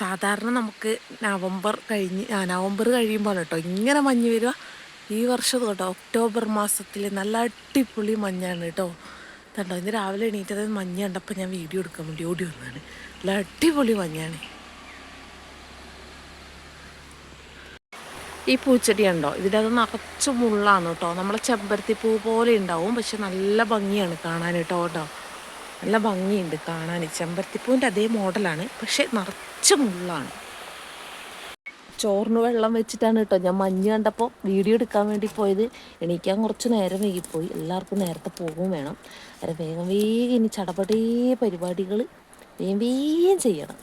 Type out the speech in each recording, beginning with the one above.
സാധാരണ നമുക്ക് നവംബർ കഴിഞ്ഞ് നവംബർ കഴിയുമ്പോൾ കേട്ടോ ഇങ്ങനെ മഞ്ഞ് വരിക. ഈ വർഷം കേട്ടോ ഒക്ടോബർ മാസത്തിൽ നല്ല അടിപൊളി മഞ്ഞാണ് കേട്ടോ. കണ്ടോ ഇന്ന് രാവിലെ എണീറ്റത് മഞ്ഞ് കണ്ടപ്പോൾ ഞാൻ വീഡിയോ എടുക്കാൻ വേണ്ടി ഓടി വന്നതാണ്. നല്ല അടിപൊളി മഞ്ഞാണ്. ഈ പൂച്ചെടി ഉണ്ടോ ഇതിന്റെ അത് നിറച്ച് മുള്ളാണ് കേട്ടോ. നമ്മളെ ചെമ്പരത്തി പൂ പോലെ ഉണ്ടാവും പക്ഷെ നല്ല ഭംഗിയാണ് കാണാൻ കേട്ടോ കേട്ടോ. നല്ല ഭംഗിയുണ്ട് കാണാൻ. ചെമ്പരത്തിപ്പൂവിന്റെ അതേ മോഡലാണ് പക്ഷെ നിറച്ച് മുള്ളാണ്. ചോറിന് വെള്ളം വെച്ചിട്ടാണ് കേട്ടോ ഞാൻ മഞ്ഞ് കണ്ടപ്പോൾ വീഡിയോ എടുക്കാൻ വേണ്ടി പോയത്. എണീക്കാൻ കുറച്ച് നേരം വൈകിപ്പോയി. എല്ലാവർക്കും നേരത്തെ പോകും വേണം. അരെ വേഗം വേഗം ഇനി ചടപടേ പരിപാടികൾ വേഗം വേഗം ചെയ്യണം.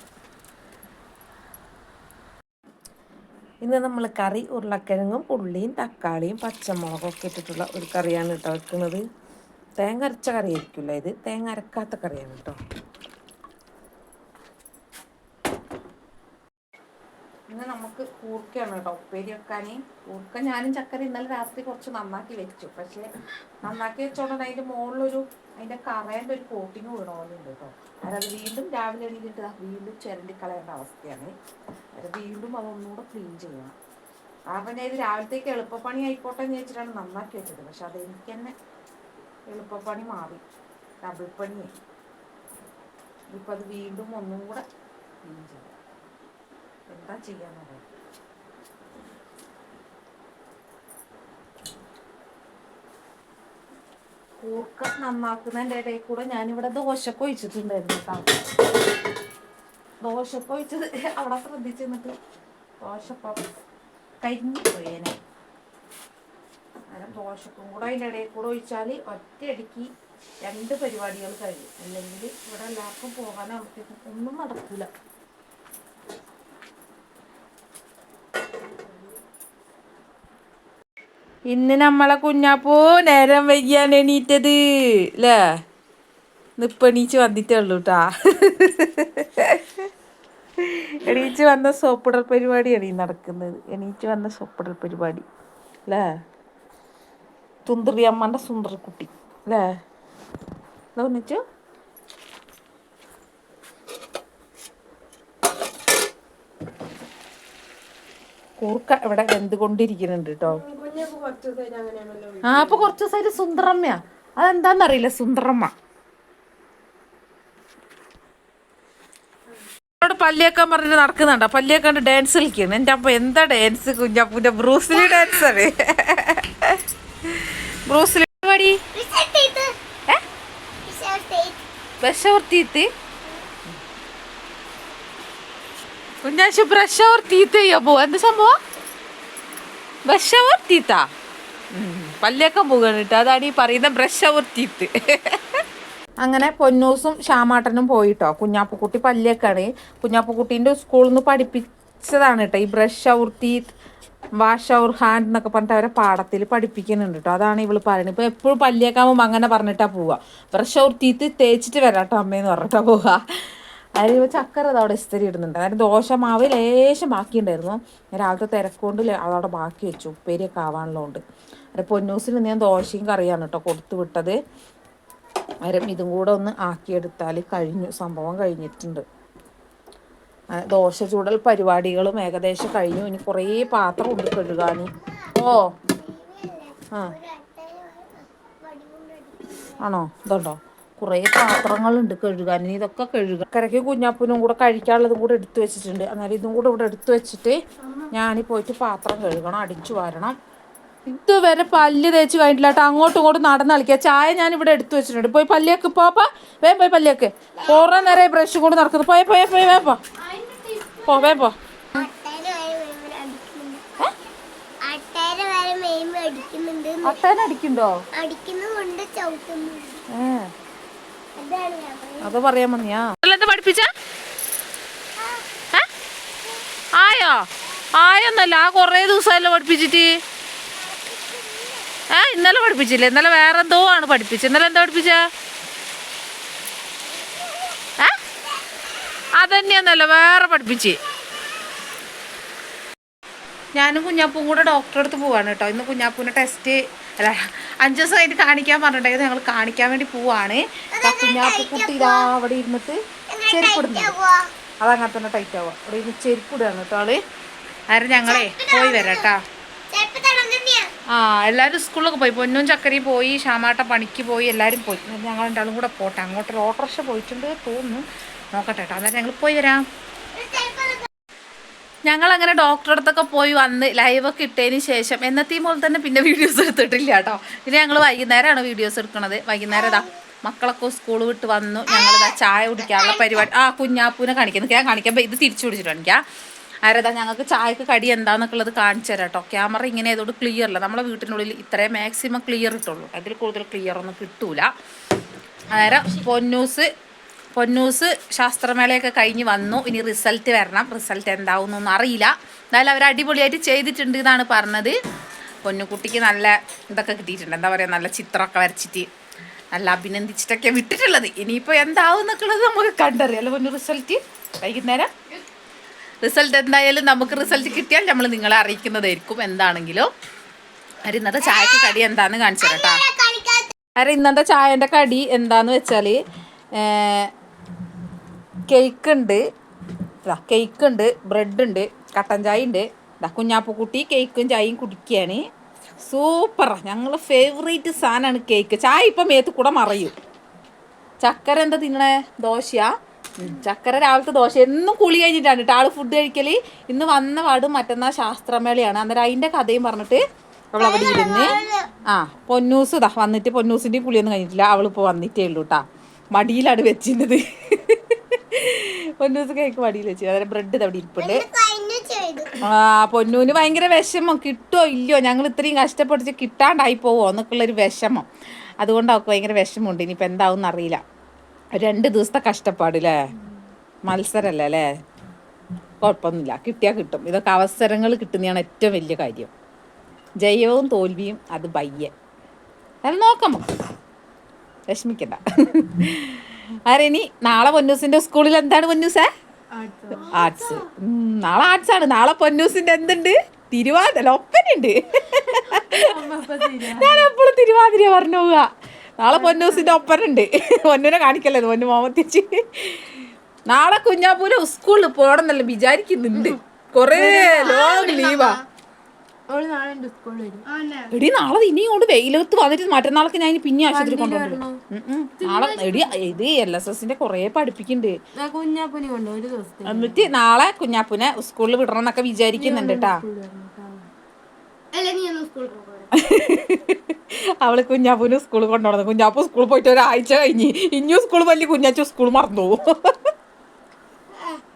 ഇന്ന് നമ്മൾ കറി ഉരുളക്കിഴങ്ങും ഉള്ളിയും തക്കാളിയും പച്ചമുളകും ഒക്കെ ഇട്ടിട്ടുള്ള ഒരു കറിയാണ് കേട്ടോ വെക്കുന്നത്. തേങ്ങ അരച്ച കറി ആയിരിക്കില്ല ഇത് തേങ്ങ അരക്കാത്ത കറിയാണ് കേട്ടോ. ഇന്ന് നമുക്ക് കൂർക്കയാണ് കേട്ടോ. ഉപ്പേരി വെക്കാൻ കൂർക്ക ഞാനും ചക്കര ഇന്നലെ രാത്രി കുറച്ച് നന്നാക്കി വെച്ചു. പക്ഷേ നന്നാക്കി വെച്ചോണ്ട് അതിന്റെ മുകളിലൊരു അതിന്റെ കറേന്റെ ഒരു കോട്ടിങ് വീണ പോലെ ഉണ്ട് കേട്ടോ. അതായത് വീണ്ടും രാവിലെ എണീറ്റിട്ട് വീണ്ടും ചിരണ്ടി കളയേണ്ട അവസ്ഥയാണ്. അത് വീണ്ടും അതൊന്നുകൂടെ ക്ലീൻ ചെയ്യണം. കാരണം ഞാൻ ഇത് രാവിലത്തേക്ക് എളുപ്പപ്പണി ആയിക്കോട്ടെ എന്ന് വെച്ചിട്ടാണ് നന്നാക്കി വെച്ചത്. പക്ഷെ അത് എനിക്ക് തന്നെ എളുപ്പപ്പണി മാറി. ഡബിൾ പണിയായി ഇപ്പം അത് വീണ്ടും ഒന്നും കൂടെ ക്ലീൻ ചെയ്യാം. എന്താ ചെയ്യാന്നറിയാം. കൂർക്ക നന്നാക്കുന്നതിന്റെ ഇടയിൽ കൂടെ ഞാനിവിടെ ദോശക്ക് ഒഴിച്ചിട്ടുണ്ടായിരുന്നു കേട്ടോ. ദോശക്ക് ഒഴിച്ചത് അവിടെ ശ്രദ്ധിച്ചു നിന്നിട്ട് ദോശപ്പം കരിഞ്ഞു പോയേനെ. അന്നേരം ദോശക്കും കൂടെ അതിന്റെ ഇടയിൽ കൂടെ ഒഴിച്ചാൽ ഒറ്റയടിക്ക് രണ്ട് പരിപാടികൾ കഴിയും. അല്ലെങ്കിൽ ഇവിടെ എല്ലാവർക്കും പോകാൻ നമുക്ക് ഒന്നും നടക്കില്ല ഇന്ന് നമ്മളെ കുഞ്ഞാപ്പൂ നേരം വൈകിയാണ് എണീറ്റത്. അല്ലേ നിപ്പണീച്ച് എണീച്ച് വന്നിട്ടേ ഉള്ളൂ കേട്ടാ എണീച്ച് വന്ന സോപ്പിടൽ പരിപാടിയാണ് ഈ നടക്കുന്നത്. എണീച്ച് വന്ന സോപ്പിടൽ പരിപാടി. അല്ലേ തുന്തറി അമ്മന്റെ സുന്ദരക്കുട്ടി. അല്ലേ? എന്താ കൂർക്ക ഇവിടെ വെന്തുകൊണ്ടിരിക്കുന്നുണ്ട് കേട്ടോ. ആ അപ്പൊ കുറച്ച് ദിവസമായിട്ട് സുന്ദരമ്മയാ. അതെന്താന്നറിയില്ല സുന്ദരമ്മ. പല്ലിയൊക്കെ പല്ലിയേക്കാൻ പറഞ്ഞിട്ട് നടക്കുന്നുണ്ടോ? പല്ലിയേക്കാണ്ട് ഡാൻസ് കളിക്കുന്നു? എന്റെ അപ്പൊ എന്താ ഡാൻസ് കുഞ്ഞപ്പൂന്റെ ബ്രൂസിലി ഡാൻസ് ആണ് ബ്രൂസ്ലി പരിപാടി വിഷവർത്തിയിട്ട് കുഞ്ഞാശു ബ്രഷ് അവർ തീത്ത് എന്ത് സംഭവം? ബ്രഷ് അവർ തീത്താ പല്ലേക്ക പോകണം കേട്ടോ. അതാണ് ഈ പറയുന്ന ബ്രഷ് അവർ തീത്ത് അങ്ങനെ പൊന്നൂസും ശ്യാമാട്ടനും പോയിട്ടോ. കുഞ്ഞാപ്പുക്കുട്ടി പല്ലേക്കാണ് കുഞ്ഞാപ്പുക്കുട്ടീന്റെ സ്കൂളിൽ നിന്ന് പഠിപ്പിച്ചതാണ് കേട്ടോ ഈ brush your teeth wash your hand എന്നൊക്കെ പറഞ്ഞിട്ട് അവരെ പാടത്തിൽ പഠിപ്പിക്കുന്നുണ്ട് കേട്ടോ അതാണ് ഇവൾ പറയുന്നത്. ഇപ്പോൾ എപ്പോഴും പല്ലിയേക്കാകുമ്പോൾ അങ്ങനെ പറഞ്ഞിട്ടാ പോവുക ബ്രഷ് അവർ തീത്ത് തേച്ചിട്ട് വരാട്ടോ അമ്മയെന്ന് പറഞ്ഞിട്ടാ പോവുക അതിൽ ചക്കര അത് അവിടെ ഇസ്തരി ഇടുന്നുണ്ട്. അതായത് ദോശ മാവ് ലേശം ബാക്കിയുണ്ടായിരുന്നു. രാവിലത്തെ തിരക്കൊണ്ട് അതവിടെ ബാക്കി വെച്ചു. ഉപ്പേരിയൊക്കെ ആവാനുള്ളതുകൊണ്ട്. അത് പൊന്നൂസിന് ഞാൻ ദോശയും കറിയാണ് കേട്ടോ കൊടുത്തു വിട്ടത്. അരം ഇതും കൂടെ ഒന്ന് ആക്കിയെടുത്താൽ കഴിഞ്ഞു. സംഭവം കഴിഞ്ഞിട്ടുണ്ട്. ദോശ ചൂടൽ പരിപാടികളും ഏകദേശം കഴിഞ്ഞു. ഇനി കുറേ പാത്രം ഉണ്ട് കഴുകാൻ ഓ. ആ. ആണോ? ഇതുണ്ടോ? കുറേ പാത്രങ്ങളുണ്ട് കഴുകാൻ. ഇതൊക്കെ കഴുകാൻ. കരയ്ക്ക് കുഞ്ഞാപ്പനും കൂടെ കഴിക്കാനുള്ളതും കൂടെ എടുത്തു വെച്ചിട്ടുണ്ട്. അന്നേരം ഇതും കൂടെ ഇവിടെ എടുത്തു വെച്ചിട്ട് ഞാൻ പോയിട്ട് പാത്രം കഴുകണം അടിച്ചു വാരണം. ഇതുവരെ പല്ല് തേച്ച് കഴിഞ്ഞിട്ടില്ലാട്ടോ അങ്ങോട്ടും ഇങ്ങോട്ടും നടന്ന് കളിക്കുക. ചായ ഞാൻ ഇവിടെ എടുത്തു വെച്ചിട്ടുണ്ട്. പോയി പല്ലിയൊക്കെ. പോപ്പാ. വേ പോയി പല്ലിയൊക്കെ. കുറേ നേരം ബ്രഷും കൊണ്ട് നടക്കുന്നത് പോയ പോയ പോയി വേ പോ. പോ വേ പോ അട്ടേനെ അടിക്കുണ്ടോ അത് പറയാൻ മതിയാ എന്താ പഠിപ്പിച്ച? ആയോ? ആയൊന്നല്ല ആ കുറേ ദിവസമല്ലോ പഠിപ്പിച്ചിട്ട്? ഏ ഇന്നലെ പഠിപ്പിച്ചില്ലേ? ഇന്നലെ വേറെ എന്തോ ആണ് പഠിപ്പിച്ചത്. ഇന്നലെ എന്താ പഠിപ്പിച്ച? അതന്നെയാന്നല്ലോ വേറെ പഠിപ്പിച്ച്. ഞാനും കുഞ്ഞാപ്പും കൂടെ ഡോക്ടറെ അടുത്ത് പോവാണ് കേട്ടോ. ഇന്ന് കുഞ്ഞാപ്പൂനെ ടെസ്റ്റ് അല്ല അഞ്ചു ദിവസം കഴിഞ്ഞ് കാണിക്കാൻ പറഞ്ഞിട്ടുണ്ടായിരുന്നു. ഞങ്ങൾ കാണിക്കാൻ വേണ്ടി പോവാണ്. കുഞ്ഞാപ്പു കുട്ടി ഇതാ അവിടെ ഇരുന്നിട്ട് ചെരുപ്പിടുന്നു അതങ്ങനെ തന്നെ ടൈറ്റ് ആവുക. അവിടെ ഇരുന്ന് ചെരുപ്പിടുകയാണ് കേട്ടോ ആൾ. ആരും ഞങ്ങളെ പോയി വരാം ആ എല്ലാവരും സ്കൂളിലൊക്കെ പോയി. പൊന്നും ചക്കരയും പോയി ഷാമാട്ട പണിക്ക് പോയി എല്ലാവരും പോയി. ഞങ്ങൾ രണ്ടാളും കൂടെ പോട്ടെ. അങ്ങോട്ടൊരു ഓട്ടോറിക്ഷ പോയിട്ടുണ്ട് തോന്നുന്നു. നോക്കട്ടെ കേട്ടോ അന്നേരം ഞങ്ങൾ പോയി വരാം. ഞങ്ങൾ അങ്ങനെ ഡോക്ടറെ അടുത്തൊക്കെ പോയി വന്ന് ലൈവൊക്കെ ഇട്ടതിന് ശേഷം എന്നത്തെയും പോലെ തന്നെ പിന്നെ വീഡിയോസ് എടുത്തിട്ടില്ല കേട്ടോ പിന്നെ ഞങ്ങൾ വൈകുന്നേരമാണ് വീഡിയോസ് എടുക്കുന്നത് വൈകുന്നേരം ഇതാ മക്കളൊക്കെ സ്കൂൾ വിട്ട് വന്നു. ഞങ്ങളിതാ ചായ കുടിക്കാനുള്ള പരിപാടി. ആ കുഞ്ഞാപ്പൂനെ കാണിക്കുന്നു. ഞാൻ കാണിക്കാം. ഇത് തിരിച്ചു പിടിച്ചിട്ടുണ്ട് ആരതാ ഞങ്ങൾക്ക് ചായക്ക് കടി എന്താന്നൊക്കെയുള്ളത് കാണിച്ചു തരാം കേട്ടോ ക്യാമറ ഇങ്ങനെ ആയതുകൊണ്ട് ക്ലിയർ അല്ല. നമ്മളെ വീട്ടിനുള്ളിൽ ഇത്രയും മാക്സിമം ക്ലിയർ കിട്ടുള്ളൂ അതിൽ കൂടുതൽ ക്ലിയർ ഒന്നും കിട്ടൂല. അന്നേരം പൊന്നൂസ് പൊന്നൂസ് ശാസ്ത്രമേളയൊക്കെ കഴിഞ്ഞ് വന്നു. ഇനി റിസൾട്ട് വരണം. റിസൾട്ട് എന്താവുന്നൊന്നും അറിയില്ല. എന്നാലും അവർ അടിപൊളിയായിട്ട് ചെയ്തിട്ടുണ്ട് എന്നാണ് പറഞ്ഞത്. പൊന്നുകുട്ടിക്ക് നല്ല ഇതൊക്കെ കിട്ടിയിട്ടുണ്ട്. എന്താ പറയുക നല്ല ചിത്രമൊക്കെ വരച്ചിട്ട് നല്ല അഭിനന്ദിച്ചിട്ടൊക്കെ വിട്ടിട്ടുള്ളത്. ഇനിയിപ്പോൾ എന്താവും എന്നൊക്കെയുള്ളത് നമുക്ക് കണ്ടറിയാലോ പൊന്നു റിസൾട്ട്? വൈകുന്നേരം? റിസൾട്ട് എന്തായാലും നമുക്ക് റിസൾട്ട് കിട്ടിയാൽ നമ്മൾ നിങ്ങളെ അറിയിക്കുന്നതായിരിക്കും എന്താണെങ്കിലും. അവർ ഇന്നത്തെ ചായക്ക് കടി എന്താണെന്ന് കാണിച്ചു കേട്ടോ. അരെ ഇന്നത്തെ ചായന്റെ കടി എന്താന്ന് വെച്ചാൽ കേക്ക് ഉണ്ട് കേക്ക് ഉണ്ട് ബ്രെഡ് ഉണ്ട് കട്ടൻ ചായ ഉണ്ട് ഇതാ കുഞ്ഞാപ്പുക്കുട്ടി കേക്കും ചായയും കുടിക്കുകയാണ് സൂപ്പറാ. ഞങ്ങളെ ഫേവറേറ്റ് സാധനമാണ് കേക്ക്. ചായ ഇപ്പം മേത്ത് കൂടെ മറയും. ചക്കര എന്താ തിന്നണേ? ദോശയാ. ചക്കര രാവിലത്തെ ദോശ. എന്നും കുളി കഴിഞ്ഞിട്ടാണ് കേട്ടോ. ആൾ ഫുഡ് കഴിക്കൽ ഇന്ന് വന്ന പാട് മറ്റന്നാൾ ശാസ്ത്രമേളയാണ്. അന്നേരം അതിന്റെ കഥയും പറഞ്ഞിട്ട് അവൾ അവിടെ ഇരുന്ന് ആ പൊന്നൂസ് ഇതാ വന്നിട്ട് പൊന്നൂസിന്റെയും കുളിയൊന്നും കഴിഞ്ഞിട്ടില്ല. അവളിപ്പോൾ വന്നിട്ടേ ഉള്ളൂ കേട്ടാ. മടിയിലാണ് വെച്ചിരുന്നത്. പൊന്നൂസ് കേക്ക് മടിയിൽ വെച്ചു. അതായത് ബ്രെഡ് അവിടെ ഇരിപ്പുണ്ട്. ആ പൊന്നൂന് ഭയങ്കര വിഷമം. കിട്ടുമോ ഇല്ലയോ? ഞങ്ങൾ ഇത്രയും കഷ്ടപ്പെട്ട് കിട്ടാണ്ടായി പോവോ? എന്നൊക്കെയുള്ളൊരു വിഷമം. അതുകൊണ്ട് അവൾക്ക് ഭയങ്കര വിഷമമുണ്ട്. ഇനിയിപ്പോൾ എന്താവും എന്നറിയില്ല. രണ്ട് ദിവസത്തെ കഷ്ടപ്പാട് അല്ലേ മത്സരമല്ലേ അല്ലേ കുഴപ്പമൊന്നുമില്ല. കിട്ടിയാൽ കിട്ടും. ഇതൊക്കെ അവസരങ്ങൾ കിട്ടുന്നതാണ് ഏറ്റവും വലിയ കാര്യം. ജയവും തോൽവിയും അത് ബയ്യ അത് നോക്കാം. നമുക്ക് ആരെനി നാളെ പൊന്നൂസിന്റെ സ്കൂളിൽ എന്താണ് പൊന്നൂസേ? ആർട്സ് നാളെ ആർട്സ് ആണ്. നാളെ പൊന്നൂസിന്റെ എന്തുണ്ട്? തിരുവാതിര ഒപ്പനുണ്ട് ഞാൻ എപ്പോഴും തിരുവാതിര പറഞ്ഞു പോവുക. നാളെ പൊന്നൂസിന്റെ ഒപ്പനുണ്ട് പൊന്നൂനെ കാണിക്കല്ലേ പൊന്നു മോമത്തിച്ച് നാളെ കുഞ്ഞാപ്പൂര് സ്കൂളിൽ പോകണം എന്നല്ല വിചാരിക്കുന്നുണ്ട്. കൊറേ ലോങ് ലീവാ അവൾ നാളെ എന്റെ സ്കൂളിൽ വരും. എടി നാളെ ഇനി കൊണ്ട് വെയിലത്ത് വന്നിട്ട് മറ്റന്നാളൊക്കെ ഞാൻ ഇനി പിന്നെ ആശുപത്രി കൊണ്ടുപോകും നാളെ എടി ഇത് എൽ എസ് എസിന്റെ കൊറേ പഠിപ്പിക്കുന്നുണ്ട്. കുഞ്ഞാപ്പനെ എന്നിട്ട് നാളെ കുഞ്ഞാപ്പുനെ സ്കൂളിൽ വിടണം എന്നൊക്കെ വിചാരിക്കുന്നുണ്ട് കേട്ടാ. അവൾ കുഞ്ഞാപ്പൂന് സ്കൂളിൽ കൊണ്ടുപോകുന്നത് കുഞ്ഞാപ്പൂ സ്കൂളിൽ പോയിട്ട് ഒരാഴ്ച കഴിഞ്ഞ്. ഇനിയും സ്കൂൾ വലിയ കുഞ്ഞാച്ചു സ്കൂൾ മറന്നു പോകും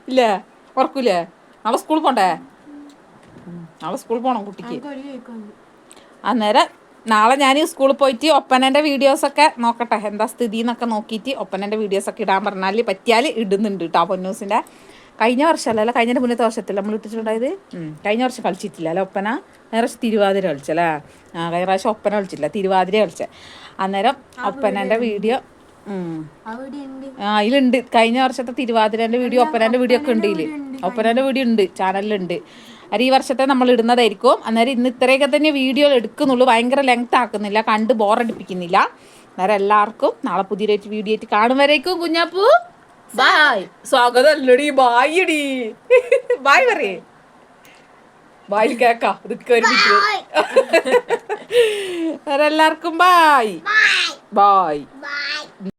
ഇല്ലേ? ഉറക്കൂലേ നാളെ സ്കൂളിൽ പോണ്ടേ? നാളെ സ്കൂളിൽ പോകണം കുട്ടിക്ക്. അന്നേരം നാളെ ഞാൻ സ്കൂളിൽ പോയിട്ട് ഒപ്പനന്റെ വീഡിയോസൊക്കെ നോക്കട്ടെ. എന്താ സ്ഥിതി എന്നൊക്കെ നോക്കിയിട്ട് ഒപ്പനന്റെ വീഡിയോസൊക്കെ ഇടാൻ പറഞ്ഞാൽ പറ്റിയാൽ ഇടുന്നുണ്ട് കേട്ടോ പൊന്നൂസിന്റെ കഴിഞ്ഞ വർഷമല്ല അല്ല? കഴിഞ്ഞ മുന്നത്തെ വർഷത്തിൽ നമ്മൾ ഇട്ടിട്ടുണ്ടായത്? കഴിഞ്ഞ വർഷം കളിച്ചിട്ടില്ല അല്ലെ ഒപ്പന? കഴിഞ്ഞ പ്രാവശ്യം തിരുവാതിര കളിച്ചല്ലേ? ആ കഴിഞ്ഞ പ്രാവശ്യം ഒപ്പന കളിച്ചില്ല തിരുവാതിര കളിച്ച. അന്നേരം ഒപ്പനന്റെ വീഡിയോ ആ അതിലുണ്ട് കഴിഞ്ഞ വർഷത്തെ തിരുവാതിരന്റെ വീഡിയോ ഒപ്പനന്റെ വീഡിയോ ഒക്കെ ഉണ്ട് ഇതിൽ ഒപ്പനന്റെ വീഡിയോ ഉണ്ട് ചാനലിലുണ്ട്. അത് ഈ വർഷത്തെ നമ്മൾ ഇടുന്നതായിരിക്കും. അന്നേരം ഇന്ന് ഇത്രയൊക്കെ തന്നെ വീഡിയോ എടുക്കുന്നുള്ളൂ. ഭയങ്കര ലെങ്ത് ആക്കുന്നില്ല. കണ്ട് ബോറടിപ്പിക്കുന്നില്ല അന്നേരം എല്ലാവർക്കും നാളെ പുതിയൊരു വീഡിയോ ആയിട്ട് കാണും കുഞ്ഞാപ്പൂ. ബായ് സ്വാഗതം അല്ലടി ബായ് അടി ബായ് പറയേ ബായ് കേക്കാം ഇതൊക്കെ ഒരുമിച്ച് എല്ലാവർക്കും ബായ് ബായ് ബൈ